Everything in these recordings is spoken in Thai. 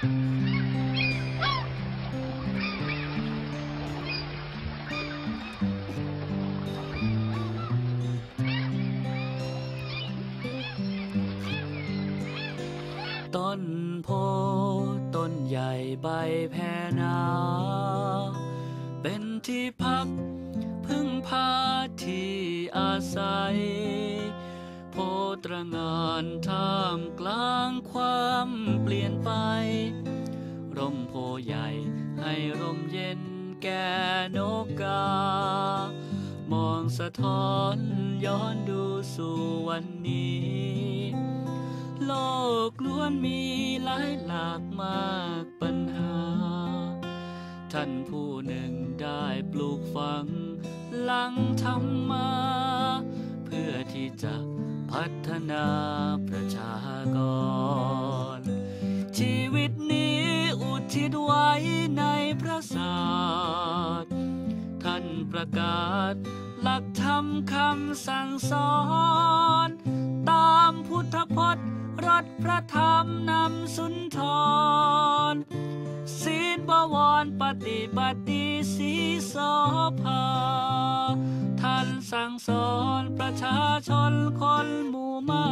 ต้นโพต้นใหญ่ใบแพนา เป็นที่พักพึ่งพาที่อาศัย โพตรงานท่ามกลางความเปลี่ยน ร่มเย็นแก่นกกามองสะท้อนย้อนดูสู่วันนี้ โลกล้วนมีหลายหลากมากปัญหา ท่านผู้หนึ่งได้ปลูกฝังหลังธรรมา เพื่อที่จะพัฒนาประชากร ทิศไว้ในพระศาสตร์ท่านประกาศ หลักธรรมคำสั่งสอน ตามพุทธพจน์รถพระธรรมนำสุนทรศีลบวรปฏิบัติดีสีสภาท่านสั่งสอนประชาชนคนหมู่มา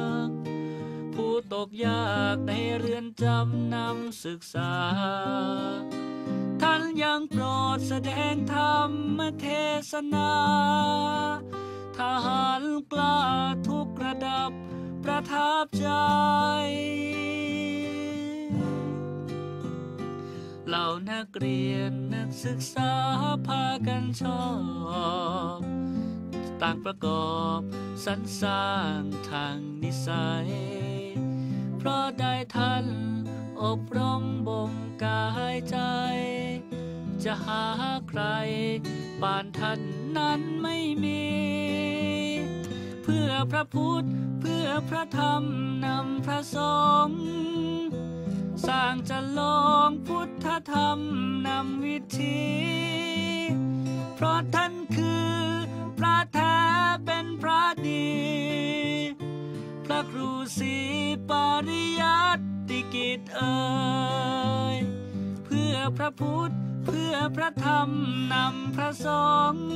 ก ตกยากในเรือนจำนำศึกษา ท่านยังโปรดแสดงธรรมเทศนา ทหารกล้าทุกระดับประทับใจ เหล่านักเรียนนักศึกษาพากันชอบต่างประกอบสรรสร้างทางนิสัย เพราะได้ท่าน อบรมบ่มกายใจ จะหาใครปานท่านนั้นไม่มี เพื่อพระพุทธ เพื่อพระธรรมนำพระสงฆ์สร้างจะลองพุทธธรรมนำวิธี เพราะท่านคือพระแท้เป็นพระดี ครูศรีปริยัติกิจเอ่ยเพื่อพระพุทธเพื่อพระธรรมนำพระสงฆ์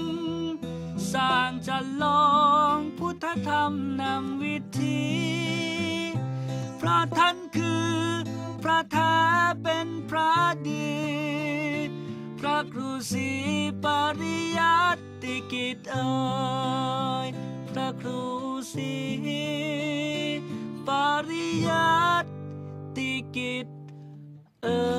สร้างจะลองพุทธธรรมนำวิธีเพราะท่านคือพระแท้เป็นพระดี พระครูศรีปริยัติกิจเอ่ยพระครูศ lihat dikit. eh.